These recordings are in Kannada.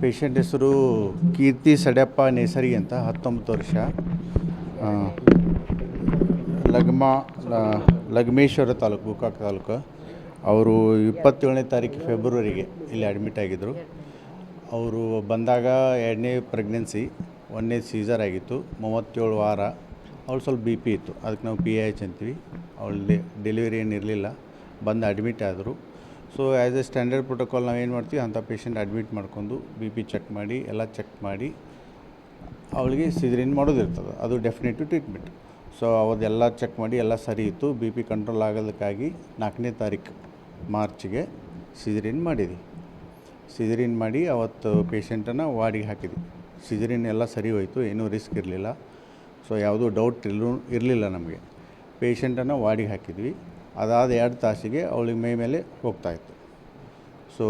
ಪೇಷಂಟ್ ಹೆಸರು ಕೀರ್ತಿ ಸಡ್ಯಪ್ಪ ನೇಸರಿ ಅಂತ, ಹತ್ತೊಂಬತ್ತು ವರ್ಷ. ಲಗ್ಮ ಲಗ್ಮೇಶ್ವರ ತಾಲೂಕು, ಗೋಕಾಕ್ ತಾಲೂಕು. ಅವರು ಇಪ್ಪತ್ತೇಳನೇ ತಾರೀಕು ಫೆಬ್ರವರಿಗೆ ಇಲ್ಲಿ ಅಡ್ಮಿಟ್ ಆಗಿದ್ದರು ಅವರು ಬಂದಾಗ ಎರಡನೇ ಪ್ರೆಗ್ನೆನ್ಸಿ, ಒಂದನೇ ಸೀಸರ್ ಆಗಿತ್ತು, ಮೂವತ್ತೇಳು ವಾರ. ಅವಳು ಸ್ವಲ್ಪ ಬಿ ಪಿ ಇತ್ತು, ಅದಕ್ಕೆ ನಾವು ಪಿ ಎಚ್ ಅಂತೀವಿ. ಅವಳು ಡೆಲಿವರಿ ಏನಿರಲಿಲ್ಲ. ಬಂದು ಅಡ್ಮಿಟ್ ಆದರು. So as a standard protocol ನಾವು ಏನು ಮಾಡ್ತೀವಿ? ಅಂಥ ಪೇಷಂಟ್ ಅಡ್ಮಿಟ್ ಮಾಡ್ಕೊಂಡು ಬಿ ಪಿ ಚೆಕ್ ಮಾಡಿ, ಎಲ್ಲ ಚೆಕ್ ಮಾಡಿ, ಅವಳಿಗೆ ಸಿಜರಿನ್ ಮಾಡೋದಿರ್ತದೆ ಅದು ಡೆಫಿನೆಟಿವ್ ಟ್ರೀಟ್ಮೆಂಟ್ ಸೊ ಅವದೆಲ್ಲ ಚೆಕ್ ಮಾಡಿ, ಎಲ್ಲ ಸರಿ ಇತ್ತು. ಬಿ ಪಿ ಕಂಟ್ರೋಲ್ ಆಗೋದಕ್ಕಾಗಿ ನಾಲ್ಕನೇ ತಾರೀಕು ಮಾರ್ಚ್ಗೆ ಸಿಜರಿನ್ ಮಾಡಿದ್ವಿ. ಸಿಜರಿನ್ ಮಾಡಿ ಅವತ್ತು ಪೇಷಂಟನ್ನು ವಾರ್ಡಿಗೆ ಹಾಕಿದ್ವಿ. ಸಿಜರಿನ್ ಎಲ್ಲ ಸರಿ ಹೋಯಿತು, ಏನೂ ರಿಸ್ಕ್ ಇರಲಿಲ್ಲ. ಸೊ ಯಾವುದೂ ಡೌಟ್ ಇರಲಿಲ್ಲ ನಮಗೆ. ಪೇಷಂಟನ್ನು ವಾರ್ಡಿಗೆ ಹಾಕಿದ್ವಿ. ಅದಾದ ಎರಡು ತಾಸಿಗೆ ಅವಳಿಗೆ ಮೈ ಮೇಲೆ ಹೋಗ್ತಾಯಿತ್ತು ಸೊ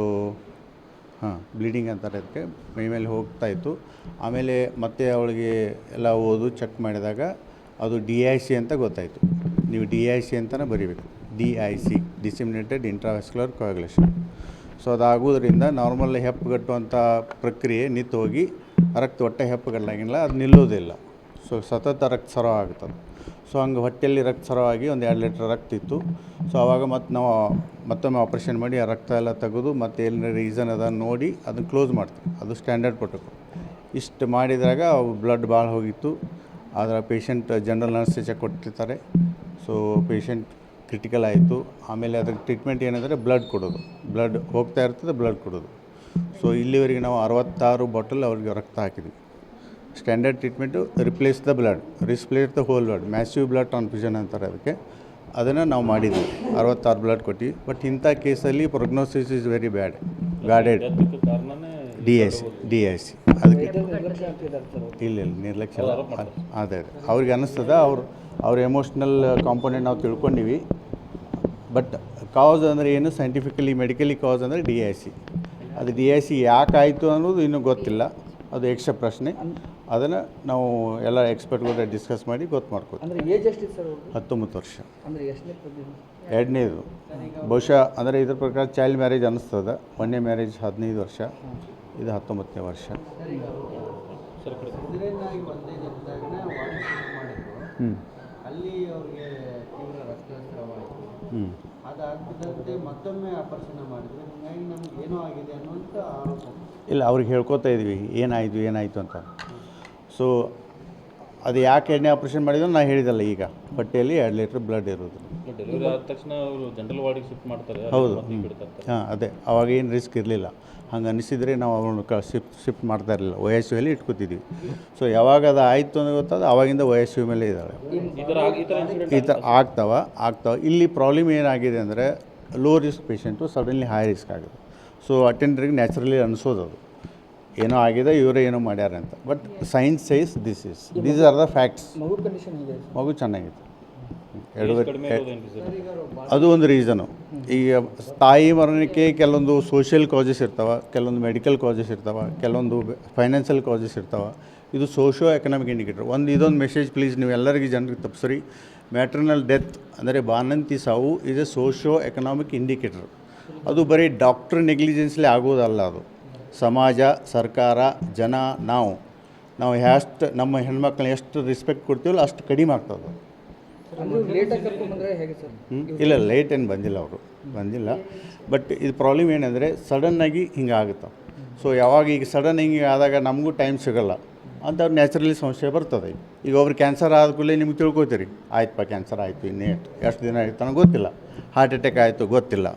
ಹಾಂ ಬ್ಲೀಡಿಂಗ್ ಅಂತಾರೆ ಅದಕ್ಕೆ ಮೈ ಮೇಲೆ ಹೋಗ್ತಾಯಿತ್ತು ಆಮೇಲೆ ಮತ್ತೆ ಅವಳಿಗೆ ಎಲ್ಲ ಓದು ಚೆಕ್ ಮಾಡಿದಾಗ ಅದು ಡಿ ಐ ಸಿ ಅಂತ ಗೊತ್ತಾಯಿತು. ನೀವು ಡಿ ಐ ಸಿ ಅಂತಲೇ ಬರೀಬೇಕು. D I C disseminated intravascular coagulation so ಅದಾಗೋದ್ರಿಂದ normal ಹೆಪ್ಪುಗಟ್ಟುವಂಥ ಪ್ರಕ್ರಿಯೆ ನಿಂತು ಹೋಗಿ ರಕ್ತ ಹೊಟ್ಟೆ ಹೆಪ್ಪುಗಟ್ಟಲಾಗಿಲ್ಲ ಅದು ನಿಲ್ಲೋದಿಲ್ಲ ಸೊ ಸತತ ರಕ್ತಸ್ರಾವ ಆಗ್ತದೆ ಸೊ ಹಂಗೆ ಹೊಟ್ಟೆಯಲ್ಲಿ ರಕ್ತ ಸರವಾಗಿ ಒಂದು ಎರಡು ಲೀಟ್ರ್ ರಕ್ತ ಇತ್ತು. ಸೊ ಆವಾಗ ಮತ್ತೆ ನಾವು ಮತ್ತೊಮ್ಮೆ ಆಪ್ರೇಷನ್ ಮಾಡಿ ಆ ರಕ್ತ ಎಲ್ಲ ತೆಗೆದು ಮತ್ತೆ ಏನಾರ ರೀಸನ್ ಅದ ನೋಡಿ ಅದನ್ನು ಕ್ಲೋಸ್ ಮಾಡ್ತೀವಿ. ಅದು ಸ್ಟ್ಯಾಂಡರ್ಡ್ ಪ್ರೋಟೋಕಾಲ್. ಇಷ್ಟು ಮಾಡಿದಾಗ ಬ್ಲಡ್ ಭಾಳ ಹೋಗಿತ್ತು. ಆದರೆ ಪೇಷಂಟ್ ಜನರಲ್ ಚೆಕ್ ಕೊಟ್ಟಿರ್ತಾರೆ. ಸೊ ಪೇಷಂಟ್ ಕ್ರಿಟಿಕಲ್ ಆಯಿತು. ಆಮೇಲೆ ಅದಕ್ಕೆ ಟ್ರೀಟ್ಮೆಂಟ್ ಏನಂದರೆ ಬ್ಲಡ್ ಕೊಡೋದು. ಬ್ಲಡ್ ಹೋಗ್ತಾ ಇರ್ತದೆ, ಬ್ಲಡ್ ಕೊಡೋದು. ಸೊ ಇಲ್ಲಿವರೆಗೆ ನಾವು ಅರವತ್ತಾರು ಬಾಟಲ್ ಅವ್ರಿಗೆ ರಕ್ತ ಹಾಕಿದ್ವಿ. Standard treatment replace the blood replace the whole blood massive blood transfusion ಅಂತಾರೆ ಅದಕ್ಕೆ. ಅದನ್ನು ನಾವು ಮಾಡಿದ್ವಿ. ಅರವತ್ತಾರು ಬ್ಲಡ್ ಕೊಟ್ಟು ಬಟ್ ಇಂಥ ಕೇಸಲ್ಲಿ prognosis is very bad guarded D S D S ಅದಕ್ಕೆ. ಇಲ್ಲ ಇಲ್ಲ, ನಿರ್ಲಕ್ಷ್ಯ ಅದ್- ಅದೇ. ಅವ್ರಿಗೆ ಅನ್ನಿಸ್ತದ ಅವ್ರು, ಅವ್ರ ಎಮೋಷ್ನಲ್ ಕಾಂಪೋನೆಂಟ್ ನಾವು ತಿಳ್ಕೊಂಡಿವಿ. ಬಟ್ ಕಾಸ್ ಅಂದರೆ ಏನು? ಸೈಂಟಿಫಿಕಲಿ ಮೆಡಿಕಲಿ ಕಾಸ್ ಅಂದರೆ ಡಿ ಐ ಸಿ ಅದು ಡಿ ಐ ಸಿ ಯಾಕೆ ಆಯಿತು ಅನ್ನೋದು ಇನ್ನೂ ಗೊತ್ತಿಲ್ಲ. ಅದು ಯಕ್ಷ ಪ್ರಶ್ನೆ. ಅದನ್ನು ನಾವು ಎಲ್ಲ ಎಕ್ಸ್ಪರ್ಟ್ಗಳ ಡಿಸ್ಕಸ್ ಮಾಡಿ ಗೊತ್ತು ಮಾಡ್ಕೋತೀವಿ ಅಂದ್ರೆ ಏಜ್ ಎಷ್ಟಿತ್ತು ಸರ್ ಅವ್ರದ್ದು ಹತ್ತೊಂಬತ್ತು ವರ್ಷ. ಅಂದ್ರೆ ಎಷ್ಟನೇ ಎರಡನೇದು. ಬಹುಶಃ ಅಂದರೆ ಇದ್ರ ಪ್ರಕಾರ ಚೈಲ್ಡ್ ಮ್ಯಾರೇಜ್ ಅನ್ನಿಸ್ತದೆ ಒಂದನೇ ಮ್ಯಾರೇಜ್ ಹದಿನೈದು ವರ್ಷ. ಇದು ಹತ್ತೊಂಬತ್ತನೇ ವರ್ಷ. ಮಾಡಿದ್ರು ಹ್ಞೂ ಅಲ್ಲಿ ಅವ್ರಿಗೆ ತೀವ್ರ ರಕ್ತಸ್ರಾವಾಯಿತು ಹ್ಞೂ ಅದಾಗದಂತೆ ಮತ್ತೊಮ್ಮೆ ಆಪರೇಷನ್ ಮಾಡಿದ್ರು ಹೀಗಾಗಿ ನಮ್ಗೆ ಏನೋ ಆಗಿದೆ ಅನ್ನುವಂಥ ಆರೋಪ ಇಲ್ಲ ಅವ್ರಿಗೆ ಹೇಳ್ಕೊತಾ ಇದ್ವಿ. ಏನಾಯಿತು ಏನಾಯಿತು ಅಂತ. ಸೊ ಅದು ಯಾಕೆ ಎಣ್ಣೆ ಆಪ್ರೇಷನ್ ಮಾಡಿದ್ರು ನಾನು ಹೇಳಿದಲ್ಲ ಈಗ. ಬಟ್ಟೆಯಲ್ಲಿ ಎರಡು ಲೀಟ್ರ್ ಬ್ಲಡ್ ಇರೋದು ಡೆಲಿವರಿ ಆದ ತಕ್ಷಣ ಅವರು ಜನರಲ್ ವಾರ್ಡಿಗೆ ಶಿಫ್ಟ್ ಮಾಡ್ತಾರೆ. ಹೌದು. ಹಾಂ ಅದೇ. ಅವಾಗ ಏನು ರಿಸ್ಕ್ ಇರಲಿಲ್ಲ. ಹಂಗೆ ಅನಿಸಿದರೆ ನಾವು ಅವನು ಕ ಶಿಫ್ಟ್ ಶಿಫ್ಟ್ ಮಾಡ್ತಾ ಇರಲಿಲ್ಲ. O S ಯುಲ್ಲಿ ಇಟ್ಕೋತಿದ್ವಿ. ಸೊ ಯಾವಾಗ ಅದು ಆಯಿತು ಅಂತ ಗೊತ್ತಾದ ಅವಾಗಿಂದ ಒ ಎಸ್ ಯು ಮೇಲೆ ಇದ್ದಾಳೆ ಈ ಥರ ಈ ಥರ ಇನ್ಸಿಡೆಂಟ್ ಈ ಥರ ಆಗ್ತಾವ ಆಗ್ತಾವ. ಇಲ್ಲಿ ಪ್ರಾಬ್ಲಮ್ ಏನಾಗಿದೆ ಅಂದರೆ low risk patient suddenly high risk ಆಗಿದೆ. ಸೊ ಅಟೆಂಡರಿಗೆ ನ್ಯಾಚುರಲಿ ಅನಿಸೋದು ಅದು. ಏನೋ ಆಗಿದೆ ಇವರೇ ಏನೋ ಮಾಡ್ಯಾರ ಅಂತ. But science says this is these are the facts ಮಗು ಚೆನ್ನಾಗಿತ್ತು ಚೆನ್ನಾಗಿದೆ ಅದು ಒಂದು ರೀಸನು ಈಗ ತಾಯಿ ಮರಣಕ್ಕೆ ಕೆಲವೊಂದು ಸೋಷಿಯಲ್ ಕಾಸಸ್ ಇರ್ತಾವೆ ಕೆಲವೊಂದು ಮೆಡಿಕಲ್ ಕಾಸಸ್ ಇರ್ತಾವೆ ಕೆಲವೊಂದು ಫೈನಾನ್ಷಿಯಲ್ ಕಾಸಸ್ ಇರ್ತಾವೆ. ಇದು ಸೋಷಿಯೋ ಎಕನಾಮಿಕ್ ಇಂಡಿಕೇಟರ್ ಒಂದು ಇದೊಂದು ಮೆಸೇಜ್ ಪ್ಲೀಸ್ ನೀವು ಎಲ್ಲರಿಗೂ ಜನರಿಗೆ ತಪ್ಪಿಸ್ರಿ ಮ್ಯಾಟ್ರನಲ್ ಡೆತ್ ಅಂದರೆ ಬಾಣಂತಿ ಸಾವು is a socio economic indicator ಅದು ಬರೀ ಡಾಕ್ಟ್ರ್ ನೆಗ್ಲಿಜೆನ್ಸ್ಲಿ ಆಗೋದಲ್ಲ ಅದು. ಸಮಾಜ ಸರ್ಕಾರ ಜನ ನಾವು. ನಾವು ಎಷ್ಟು ನಮ್ಮ ಹೆಣ್ಮಕ್ಳನ್ನ ಎಷ್ಟು ರೆಸ್ಪೆಕ್ಟ್ ಕೊಡ್ತೀವಲ್ಲ ಅಷ್ಟು ಕಡಿಮೆ ಆಗ್ತದೆ ಇಲ್ಲ ಲೇಟ್ ಏನು ಬಂದಿಲ್ಲ ಅವರು. ಬಂದಿಲ್ಲ. ಬಟ್ ಇದು ಪ್ರಾಬ್ಲಮ್ ಏನಂದರೆ ಸಡನ್ನಾಗಿ ಹಿಂಗೆ ಆಗುತ್ತೆ. ಸೊ ಯಾವಾಗ ಈಗ ಸಡನ್ ಹಿಂಗೆ ಆದಾಗ ನಮಗೂ ಟೈಮ್ ಸಿಗಲ್ಲ. ಅವ್ರು ನ್ಯಾಚುರಲಿ ಸಮಸ್ಯೆ ಬರ್ತದೆ. ಈಗ. ಒಬ್ರು ಕ್ಯಾನ್ಸರ್ ಆದ ಕೂಡಲೇ ನಿಮ್ಗೆ ತಿಳ್ಕೊತೀರಿ. ಆಯ್ತಪ್ಪ ಕ್ಯಾನ್ಸರ್ ಆಯಿತು ಇನ್ನೇ ಎಷ್ಟು ದಿನ ಆಯ್ತು ಗೊತ್ತಿಲ್ಲ. ಹಾರ್ಟ್ ಅಟ್ಯಾಕ್ ಆಯಿತು ಗೊತ್ತಿಲ್ಲ.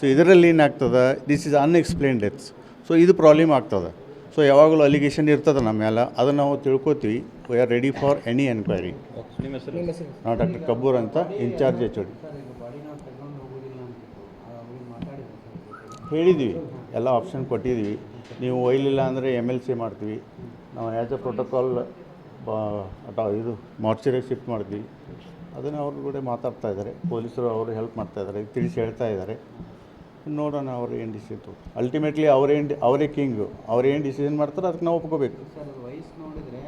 ಸೊ ಇದರಲ್ಲಿ ಏನಾಗ್ತದೆ? This is unexplained deaths so ಇದು ಪ್ರಾಬ್ಲಮ್ ಆಗ್ತದೆ. ಸೊ ಯಾವಾಗಲೂ ಅಲಿಗೇಷನ್ ಇರ್ತದೆ ನಮ್ಮ ಮೇಲೆ ಅದನ್ನು ನಾವು ತಿಳ್ಕೊತೀವಿ. We are ready for any enquiry ನಾವು ಡಾಕ್ಟರ್ ಕಬ್ಬೂರ್ ಅಂತ ಇನ್ಚಾರ್ಜ್ ಎಚ್ ಸರ್ ಹೇಳಿದ್ವಿ. ಎಲ್ಲ ಆಪ್ಷನ್ ಕೊಟ್ಟಿದ್ವಿ. ನೀವು ಒಯ್ಲಿಲ್ಲ ಅಂದರೆ ಎಂ ಎಲ್ ಸಿ ಮಾಡ್ತೀವಿ. ನಾವು ಆ್ಯಸ್ ಎ ಪ್ರೋಟೋಕಾಲ್ ಅಟ ಇದು ಮಾರ್ಚರಿಗೆ ಶಿಫ್ಟ್ ಮಾಡ್ತೀವಿ. ಅದನ್ನು ಅವ್ರ ಕೂಡ ಮಾತಾಡ್ತಾ ಇದ್ದಾರೆ. ಪೊಲೀಸರು ಅವರು ಹೆಲ್ಪ್ ಮಾಡ್ತಾ ಇದ್ದಾರೆ. ತಿಳಿಸಿ ಹೇಳ್ತಾ ಇದ್ದಾರೆ. ನೋಡೋಣ ಅವ್ರು ಏನು ಡಿಸಿಷನ್ ಅಲ್ಟಿಮೇಟ್ಲಿ ಅವ್ರೇನು ಅವರೇ ಕಿಂಗು ಅವ್ರು ಏನು ಡಿಸಿಷನ್ ಮಾಡ್ತಾರೆ ಅದಕ್ಕೆ ನಾವು ಒಪ್ಕೋಬೇಕು. ಸರ್ ವಯಸ್ಸು ನೋಡಿದರೆ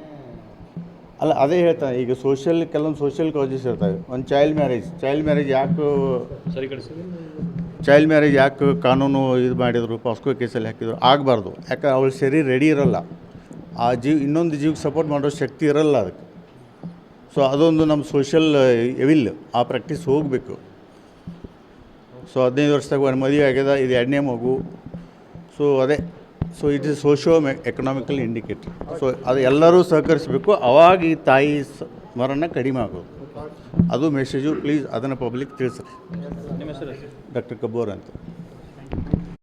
ಅಲ್ಲ ಅದೇ ಹೇಳ್ತಾನೆ ಈಗ ಸೋಷಿಯಲ್ ಕೆಲವೊಂದು ಸೋಷಿಯಲ್ ಕಾಸಸ್ ಇರ್ತವೆ. ಒಂದು ಚೈಲ್ಡ್ ಮ್ಯಾರೇಜ್ ಚೈಲ್ಡ್ ಮ್ಯಾರೇಜ್ ಯಾಕೆ ಸರಿ ಕಡೆ ಸರ್. ಚೈಲ್ಡ್ ಮ್ಯಾರೇಜ್ ಯಾಕೆ ಕಾನೂನು ಇದು ಮಾಡಿದರು ಪಾಸ್ಕೋ ಕೇಸಲ್ಲಿ ಹಾಕಿದ್ರು ಆಗಬಾರ್ದು. ಯಾಕಂದ್ರೆ ಅವಳು ಸರಿ ರೆಡಿ ಇರೋಲ್ಲ. ಆ ಜೀವ ಇನ್ನೊಂದು ಜೀವಕ್ಕೆ ಸಪೋರ್ಟ್ ಮಾಡೋ ಶಕ್ತಿ ಇರೋಲ್ಲ ಅದಕ್ಕೆ. ಸೊ ಅದೊಂದು ನಮ್ಮ ಸೋಷಿಯಲ್ ಎವಿಲ್ ಆ ಪ್ರಾಕ್ಟೀಸ್ ಹೋಗಬೇಕು. ಸೊ ಹದಿನೈದು ವರ್ಷದಾಗ ಒಂದು ಮದುವೆ ಆಗ್ಯದ ಇದು ಎರಡನೇ ಮಗು. ಸೊ ಅದೇ so it is socio economical indicator so ಅದು ಎಲ್ಲರೂ ಸಹಕರಿಸಬೇಕು. ಅವಾಗ ಈ ತಾಯಿ ಸ ಮರಣ ಕಡಿಮೆ ಆಗೋದು. ಅದು ಮೆಸೇಜು ಪ್ಲೀಸ್ ಅದನ್ನು ಪಬ್ಲಿಕ್ ತಿಳಿಸ್ರಿ ಡಾಕ್ಟರ್ ಕಬ್ಬೂರ್ ಅಂತ.